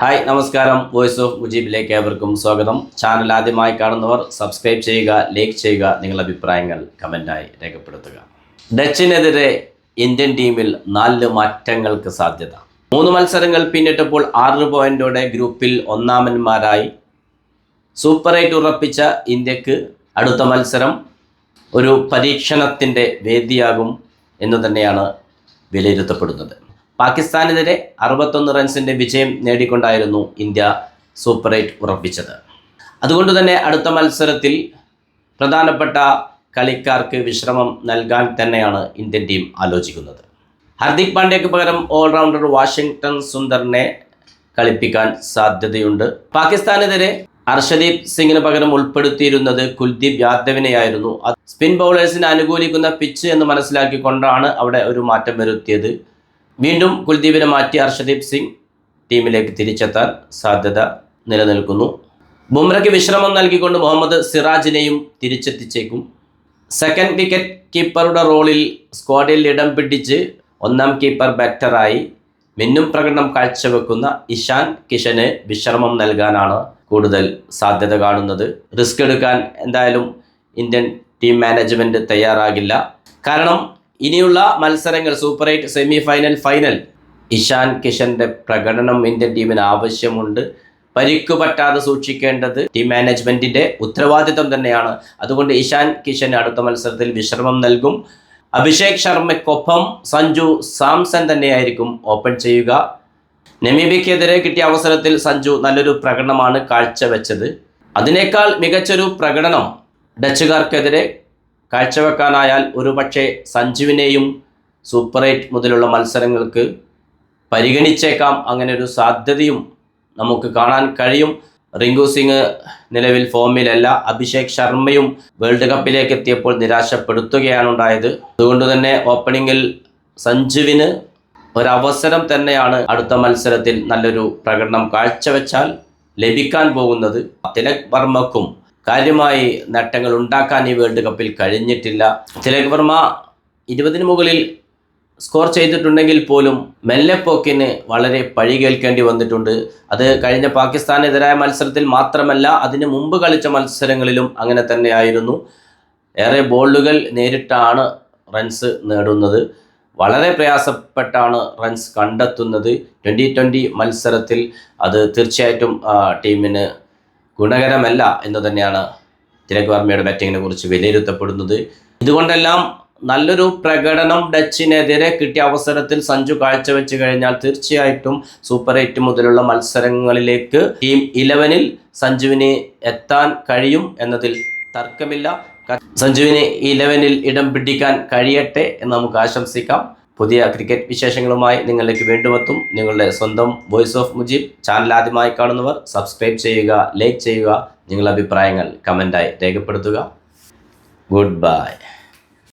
Hi നമസ്കാരം. Voice of മുജീബിലേക്ക് ഏവർക്കും സ്വാഗതം. ചാനൽ ആദ്യമായി കാണുന്നവർ സബ്സ്ക്രൈബ് ചെയ്യുക ലൈക്ക് ചെയ്യുക നിങ്ങളുടെ അഭിപ്രായങ്ങൾ കമന്റായി രേഖപ്പെടുത്തുക. ഡച്ചിനെതിരെ ഇന്ത്യൻ ടീമിൽ നാല് മാറ്റങ്ങൾക്ക് സാധ്യത. മൂന്ന് മത്സരങ്ങൾ പിന്നിട്ടപ്പോൾ ആറ് പോയിന്റോടെ ഗ്രൂപ്പിൽ ഒന്നാമന്മാരായി. സൂപ്പർ എയ്റ്റ് ഉറപ്പിച്ച ഇന്ത്യയ്ക്ക് അടുത്ത മത്സരം ഒരു പരീക്ഷണത്തിന്റെ വേദിയാകും എന്ന് തന്നെയാണ് വിലയിരുത്തപ്പെടുന്നത്. പാകിസ്ഥാനെതിരെ അറുപത്തൊന്ന് റൺസിന്റെ വിജയം നേടിക്കൊണ്ടായിരുന്നു ഇന്ത്യ സൂപ്പർ എയ്റ്റ് ഉറപ്പിച്ചത്. അതുകൊണ്ട് തന്നെ അടുത്ത മത്സരത്തിൽ പ്രധാനപ്പെട്ട കളിക്കാർക്ക് വിശ്രമം നൽകാൻ തന്നെയാണ് ഇന്ത്യൻ ടീം ആലോചിക്കുന്നത്. ഹർദിക് പാണ്ഡ്യയ്ക്ക് പകരം ഓൾറൗണ്ടർ വാഷിങ്ടൺ സുന്ദറിനെ കളിപ്പിക്കാൻ സാധ്യതയുണ്ട്. പാകിസ്ഥാനെതിരെ അർഷദീപ് സിംഗിന് പകരം ഉൾപ്പെടുത്തിയിരുന്നത് കുൽദീപ് യാദവിനെയായിരുന്നു. സ്പിൻ ബൗളേഴ്സിനെ അനുകൂലിക്കുന്ന പിച്ച് എന്ന് മനസ്സിലാക്കിക്കൊണ്ടാണ് അവിടെ ഒരു മാറ്റം വരുത്തിയത്. വീണ്ടും കുൽദീപിനെ മാറ്റി ഹർഷദീപ് സിംഗ് ടീമിലേക്ക് തിരിച്ചെത്താൻ സാധ്യത നിലനിൽക്കുന്നു. ബുംറയ്ക്ക് വിശ്രമം നൽകിക്കൊണ്ട് മുഹമ്മദ് സിറാജിനെയും തിരിച്ചെത്തിച്ചേക്കും. സെക്കൻഡ് വിക്കറ്റ് കീപ്പറുടെ റോളിൽ സ്ക്വാഡിൽ ഇടം പിടിച്ച് ഒന്നാം കീപ്പർ ബാറ്ററായി മിന്നും പ്രകടനം കാഴ്ചവെക്കുന്ന ഇഷാൻ കിഷന് വിശ്രമം നൽകാനാണ് കൂടുതൽ സാധ്യത കാണുന്നത്. റിസ്ക് എടുക്കാൻ എന്തായാലും ഇന്ത്യൻ ടീം മാനേജ്മെന്റ് തയ്യാറാകില്ല. കാരണം ഇനിയുള്ള മത്സരങ്ങൾ super eight semi final. Final Ishan കിഷന്റെ പ്രകടനം ഇന്ത്യൻ ടീമിന് ആവശ്യമുണ്ട്. പരിക്കു പറ്റാതെ സൂക്ഷിക്കേണ്ടത് ടീം മാനേജ്മെന്റിന്റെ ഉത്തരവാദിത്വം തന്നെയാണ്. അതുകൊണ്ട് ഇഷാൻ കിഷൻ അടുത്ത മത്സരത്തിൽ വിശ്രമം നൽകും. അഭിഷേക് ശർമ്മയ്ക്കൊപ്പം സഞ്ജു സാംസൺ തന്നെയായിരിക്കും ഓപ്പൺ ചെയ്യുക. നമീബിക്കെതിരെ കിട്ടിയ അവസരത്തിൽ സഞ്ജു നല്ലൊരു പ്രകടനമാണ് കാഴ്ചവെച്ചത്. അതിനേക്കാൾ മികച്ചൊരു പ്രകടനം ഡച്ചുകാർക്കെതിരെ കാഴ്ചവെക്കാനായാൽ ഒരുപക്ഷെ സഞ്ജുവിനെയും സൂപ്പർ എയ്റ്റ് മുതലുള്ള മത്സരങ്ങൾക്ക് പരിഗണിച്ചേക്കാം. അങ്ങനെ ഒരു സാധ്യതയും നമുക്ക് കാണാൻ കഴിയും. റിങ്കു സിംഗ് നിലവിൽ ഫോമിലല്ല. അഭിഷേക് ശർമ്മയും വേൾഡ് കപ്പിലേക്ക് എത്തിയപ്പോൾ നിരാശപ്പെടുത്തുകയാണ് ഉണ്ടായത്. അതുകൊണ്ട് തന്നെ ഓപ്പണിങ്ങിൽ സഞ്ജുവിന് ഒരവസരം തന്നെയാണ് അടുത്ത മത്സരത്തിൽ നല്ലൊരു പ്രകടനം കാഴ്ചവെച്ചാൽ ലഭിക്കാൻ പോകുന്നത്. തിലക് വർമ്മക്കും കാര്യമായി നേട്ടങ്ങൾ ഉണ്ടാക്കാൻ ഈ വേൾഡ് കപ്പിൽ കഴിഞ്ഞിട്ടില്ല. തിലക് വർമ്മ ഇരുപതിന് മുകളിൽ സ്കോർ ചെയ്തിട്ടുണ്ടെങ്കിൽ പോലും മെല്ലെപ്പോക്കിന് വളരെ പഴി കേൾക്കേണ്ടി വന്നിട്ടുണ്ട്. അത് കഴിഞ്ഞ പാകിസ്ഥാനെതിരായ മത്സരത്തിൽ മാത്രമല്ല അതിന് മുമ്പ് കളിച്ച മത്സരങ്ങളിലും അങ്ങനെ തന്നെയായിരുന്നു. ഏറെ ബോളുകൾ നേരിട്ടാണ് റൺസ് നേടുന്നത്. വളരെ പ്രയാസപ്പെട്ടാണ് റൺസ് കണ്ടെത്തുന്നത്. ട്വന്റി ട്വന്റി മത്സരത്തിൽ അത് തീർച്ചയായിട്ടും ടീമിന് ഗുണകരമല്ല എന്ന് തന്നെയാണ് തിലക് വർമ്മയുടെ ബാറ്റിങ്ങിനെ കുറിച്ച് വിലയിരുത്തപ്പെടുന്നത്. ഇതുകൊണ്ടെല്ലാം നല്ലൊരു പ്രകടനം ഡച്ചിനെതിരെ കിട്ടിയ അവസരത്തിൽ സഞ്ജു കാഴ്ചവെച്ച് കഴിഞ്ഞാൽ തീർച്ചയായിട്ടും സൂപ്പർ എയ്റ്റ് മുതലുള്ള മത്സരങ്ങളിലേക്ക് ടീം ഇലവനിൽ സഞ്ജുവിന് എത്താൻ കഴിയും എന്നതിൽ തർക്കമില്ല. സഞ്ജുവിന് ഇലവനിൽ ഇടം പിടിക്കാൻ കഴിയട്ടെ എന്ന് നമുക്ക് ആശംസിക്കാം. പുതിയ ക്രിക്കറ്റ് വിശേഷങ്ങളുമായി നിങ്ങളിലേക്ക് വീണ്ടും എത്തും നിങ്ങളുടെ സ്വന്തം വോയിസ് ഓഫ് മുജീബ് ചാനൽ ആദ്യമായി കാണുന്നവർ സബ്സ്ക്രൈബ് ചെയ്യുക ലൈക്ക് ചെയ്യുക നിങ്ങളുടെ അഭിപ്രായങ്ങൾ കമന്റായി രേഖപ്പെടുത്തുക. Good bye